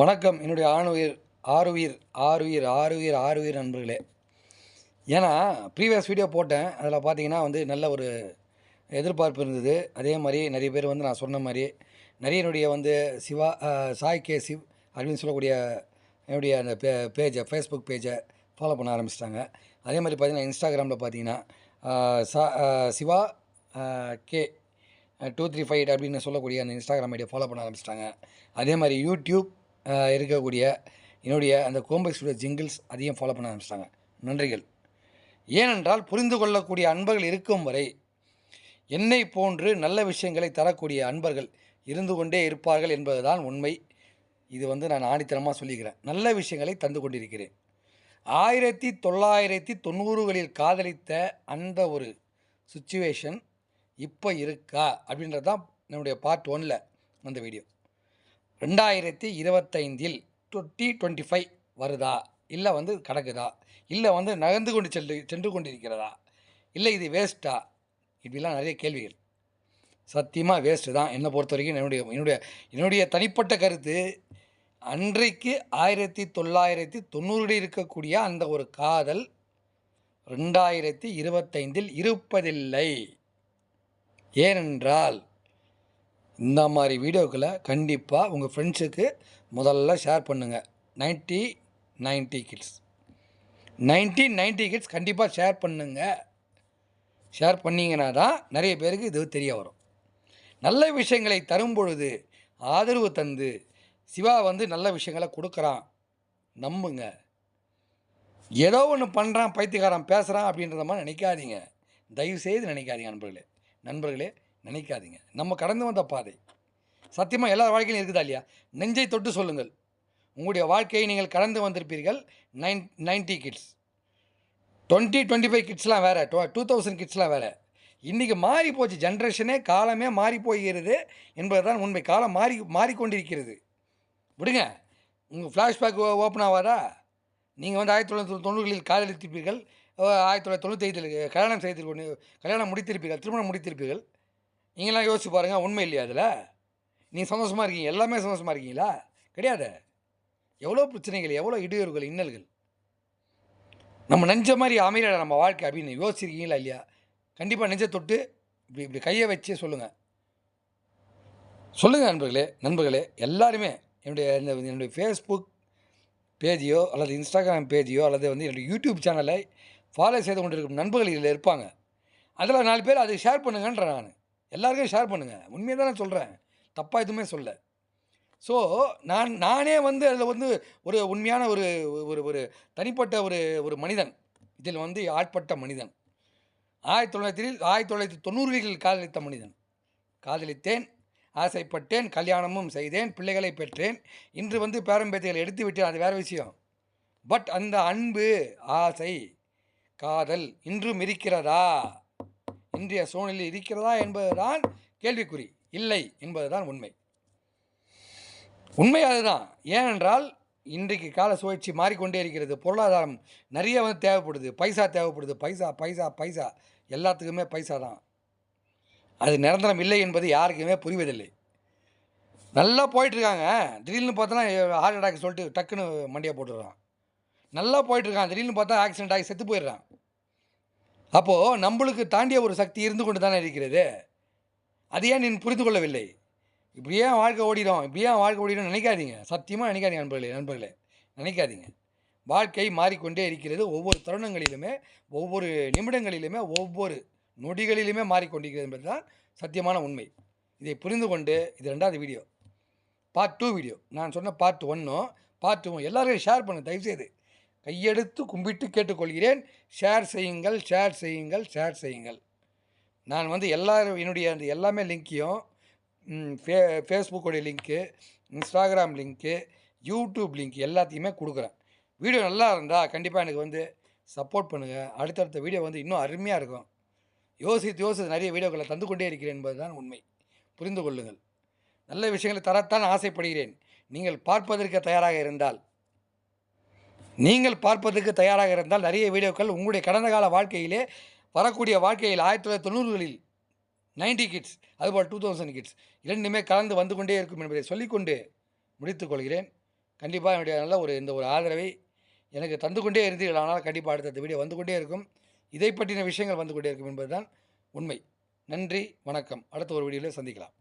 வணக்கம். என்னுடைய ஆணுயிர் ஆறுயிர் ஆறுயிர் ஆறுயிர் ஆறுயிர் நண்பர்களே. ஏன்னா ப்ரீவியஸ் வீடியோ போட்டேன். அதில் பார்த்தீங்கன்னா வந்து நல்ல ஒரு எதிர்பார்ப்பு இருந்தது. அதே மாதிரி நிறைய பேர் வந்து நான் சொன்ன மாதிரி நிறைய என்னுடைய வந்து சிவா சாய் கே சிவ் அப்படின்னு சொல்லக்கூடிய என்னுடைய அந்த பே பேஜை ஃபேஸ்புக் பேஜை ஃபாலோ பண்ண ஆரம்பிச்சிட்டாங்க. அதே மாதிரி பார்த்தீங்கன்னா இன்ஸ்டாகிராமில் பார்த்தீங்கன்னா சா Siva K two three five அப்படின்னு சொல்லக்கூடிய அந்த இன்ஸ்டாகிராம் ஐடியை ஃபாலோ பண்ண ஆரம்பிச்சிட்டாங்க. அதே மாதிரி யூடியூப் இருக்கக்கூடிய என்னுடைய அந்த கோம்பை ஜிங்கிள்ஸ் அதையும் ஃபாலோ பண்ண ஆரம்பிச்சிட்டாங்க. நன்றிகள். ஏனென்றால் புரிந்து கொள்ளக்கூடிய அன்பர்கள் இருக்கும் வரை என்னை போன்று நல்ல விஷயங்களை தரக்கூடிய அன்பர்கள் இருந்து கொண்டே இருப்பார்கள் என்பதுதான் உண்மை. இது வந்து நான் ஆணித்தனமாக சொல்லிக்கிறேன். நல்ல விஷயங்களை தந்து கொண்டிருக்கிறேன். ஆயிரத்தி தொள்ளாயிரத்தி தொண்ணூறுகளில் காதலித்த அந்த ஒரு சுச்சுவேஷன் இப்போ இருக்கா அப்படின்றது தான் என்னுடைய பார்ட் ஒன்னில் அந்த வீடியோ ரெண்டாயிரத்தி இருபத்தைந்தில் டுவெண்ட்டி டுவெண்ட்டி ஃபைவ் வருதா? இல்லை வந்து கிடக்குதா? இல்லை வந்து நகர்ந்து கொண்டு சென்று சென்று கொண்டிருக்கிறதா? இல்லை இது வேஸ்ட்டா இப்படிலாம் நிறைய கேள்விகள். சத்தியமாக வேஸ்ட்டு தான். என்னை பொறுத்த வரைக்கும் என்னுடைய என்னுடைய என்னுடைய தனிப்பட்ட கருத்து அன்றைக்கு ஆயிரத்தி தொள்ளாயிரத்தி தொண்ணூறில் இருக்கக்கூடிய அந்த ஒரு காதல் ரெண்டாயிரத்தி இருபத்தைந்தில் இருப்பதில்லை. ஏனென்றால் இந்த மாதிரி வீடியோக்களை கண்டிப்பாக உங்கள் ஃப்ரெண்ட்ஸுக்கு முதல்ல ஷேர் பண்ணுங்கள் ninety ninety kids ninety ninety kids கண்டிப்பாக ஷேர் பண்ணுங்கள் ஷேர் பண்ணிங்கன்னா தான் நிறைய பேருக்கு இது தெரிய வரும். நல்ல விஷயங்களை தரும் பொழுது ஆதரவு தந்து சிவா வந்து நல்ல விஷயங்களை கொடுக்குறான். நம்புங்க. ஏதோ ஒன்று பண்ணுறான் பைத்தியக்காரன் பேசுகிறான் அப்படின்றத மாதிரி நினைக்காதீங்க. தயவு செய்து நினைக்காதீங்க நண்பர்களே. நண்பர்களே நினைக்காதீங்க. நம்ம கடந்து வந்த பாதை. சத்தியமாக எல்லா வாழ்க்கையிலும் இருக்குதா இல்லையா? நெஞ்சை தொட்டு சொல்லுங்கள். உங்களுடைய வாழ்க்கையை நீங்கள் கடந்து வந்திருப்பீர்கள். Nine ninety kids. Twenty twenty five கிட்ஸ்லாம் வேறு. டூ டூ தௌசண்ட் கிட்ஸ்லாம் வேறு. இன்றைக்கி மாறி போச்சு. ஜென்ரேஷனே காலமே மாறி போகிறது என்பது தான் உண்மை. காலம் மாறி மாறிக்கொண்டிருக்கிறது. விடுங்க. உங்கள் ஃப்ளாஷ்பேக் ஓப்பன் ஆகாதா நீங்கள் வந்து ஆயிரத்தி தொள்ளாயிரத்தி தொண்ணூறுகளில் காதலித்திருப்பீர்கள். ஆயிரத்தி தொள்ளாயிரத்தி தொண்ணூற்றி ஐந்தில் கல்யாணம் செய்து கொண்டு கல்யாணம் முடித்திருப்பீர்கள். திருமணம் முடித்திருப்பீர்கள். நீங்களாம் யோசிச்சு பாருங்கள் உண்மை இல்லையா அதில்? நீங்கள் சந்தோஷமாக இருக்கீங்க எல்லாமே சந்தோஷமாக இருக்கீங்களா? கிடையாது. எவ்வளோ பிரச்சனைகள் எவ்வளோ இடையூறுகள் இன்னல்கள்? நம்ம நெஞ்ச மாதிரி அமையல நம்ம வாழ்க்கை அப்படின்னு யோசிச்சிருக்கீங்களா இல்லையா? கண்டிப்பாக நெஞ்ச தொட்டு இப்படி இப்படி கையை வச்சு சொல்லுங்கள் சொல்லுங்கள் நண்பர்களே நண்பர்களே எல்லாருமே என்னுடைய இந்த என்னுடைய ஃபேஸ்புக் பேஜையோ அல்லது இன்ஸ்டாகிராம் பேஜையோ அல்லது வந்து என்னுடைய யூடியூப் சேனலை ஃபாலோ செய்து கொண்டிருக்கும் நண்பர்கள் இதில் இருப்பாங்க. அதில் நாலு பேர் அதை ஷேர் பண்ணுங்கன்றேன் நான். எல்லாருக்கும் ஷேர் பண்ணுங்கள் உண்மையை தான் நான் சொல்கிறேன் தப்பாக எதுவுமே சொல்ல. ஸோ நான் நானே வந்து அதில் வந்து ஒரு உண்மையான ஒரு ஒரு ஒரு தனிப்பட்ட ஒரு ஒரு மனிதன். இதில் வந்து ஆட்பட்ட மனிதன். ஆயிரத்தி தொள்ளாயிரத்தி ஆயிரத்தி தொள்ளாயிரத்தி தொண்ணூறுகளில் காதலித்த மனிதன். காதலித்தேன் ஆசைப்பட்டேன் கல்யாணமும் செய்தேன் பிள்ளைகளை பெற்றேன். இன்று வந்து பேரம்பேத்திகளை எடுத்து விட்டேன். அது வேறு விஷயம். பட் அந்த அன்பு ஆசை காதல் இன்றும் இருக்கிறதா? இன்றைய சூழ்நிலை இருக்கிறதா என்பதுதான் கேள்விக்குறி. இல்லை என்பதுதான் உண்மை. உண்மை அதுதான். ஏனென்றால் இன்றைக்கு கால சுழற்சி மாறிக்கொண்டே இருக்கிறது. பொருளாதாரம் நிறைய வந்து தேவைப்படுது. பைசா தேவைப்படுது. பைசா பைசா பைசா. எல்லாத்துக்குமே பைசா தான். அது நிரந்தரம் இல்லை என்பது யாருக்குமே புரிவதில்லை. நல்லா போயிட்டுருக்காங்க. திடீர்னு பார்த்தோன்னா ஹார்ட் அட்டாக் சொல்லிட்டு டக்குன்னு மண்டியை போட்டுடுறான். நல்லா போயிட்டுருக்கான். திடீர்னு பார்த்தா ஆக்சிடென்ட் ஆகி செத்து போயிடுறான். அப்போது நம்மளுக்கு தாண்டிய ஒரு சக்தி இருந்து கொண்டு தானே இருக்கிறது? அது ஏன் நீ புரிந்து கொள்ளவில்லை? இப்படியே வாழ்க்கை ஓடிடும்? இப்படியே வாழ்க்கை ஓடிடும் நினைக்காதீங்க. சத்தியமாக நினைக்காதீங்க நண்பர்களே நண்பர்களே. நினைக்காதீங்க. வாழ்க்கை மாறிக்கொண்டே இருக்கிறது ஒவ்வொரு தருணங்களிலுமே ஒவ்வொரு நிமிடங்களிலுமே ஒவ்வொரு நொடிகளிலுமே மாறிக்கொண்டிருக்கிறது என்பது தான் சத்தியமான உண்மை. இதை புரிந்து கொண்டு இது ரெண்டாவது வீடியோ. Part two video. நான் சொன்ன பார்ட் ஒன்றும் பார்ட் டூ எல்லாரையும் ஷேர் பண்ணுங்கள் தயவுசெய்து. கையெடுத்து கும்பிட்டு கேட்டுக்கொள்கிறேன். ஷேர் செய்யுங்கள் ஷேர் செய்யுங்கள் ஷேர் செய்யுங்கள். நான் வந்து எல்லா என்னுடைய அந்த எல்லாமே லிங்க்கையும் ஃபே ஃபேஸ்புக்கோடைய link Instagram link YouTube link எல்லாத்தையுமே கொடுக்குறேன். வீடியோ நல்லா இருந்தால் கண்டிப்பாக எனக்கு வந்து சப்போர்ட் பண்ணுங்கள் அடுத்தடுத்த வீடியோ வந்து இன்னும் அருமையாக இருக்கும். யோசித்து யோசித்து நிறைய வீடியோக்களை தந்து கொண்டே இருக்கிறேன் என்பதுதான் உண்மை. புரிந்து கொள்ளுங்கள். நல்ல விஷயங்களை தரத்தான் ஆசைப்படுகிறேன். நீங்கள் பார்ப்பதற்கு தயாராக இருந்தால் நீங்கள் பார்ப்பதற்கு தயாராக இருந்தால் நிறைய வீடியோக்கள் உங்களுடைய கடந்த கால வாழ்க்கையிலே வரக்கூடிய வாழ்க்கையில் ஆயிரத்தி தொள்ளாயிரத்தி தொண்ணூறுகளில் நைன்டி கிட்ஸ் அதுபோல் டூ தௌசண்ட் கிட்ஸ் இரண்டுமே கலந்து வந்து கொண்டே இருக்கும் என்பதை சொல்லிக்கொண்டு முடித்துக் கொள்கிறேன். கண்டிப்பாக என்னுடைய நல்ல ஒரு இந்த ஒரு ஆதரவை எனக்கு தந்து கொண்டே இருந்தீர்கள். ஆனால் கண்டிப்பாக அடுத்த வீடியோ வந்து கொண்டே இருக்கும். இதை பற்றின விஷயங்கள் வந்து கொண்டே இருக்கும் என்பதுதான் உண்மை. நன்றி வணக்கம். அடுத்த ஒரு வீடியோவில் சந்திக்கலாம்.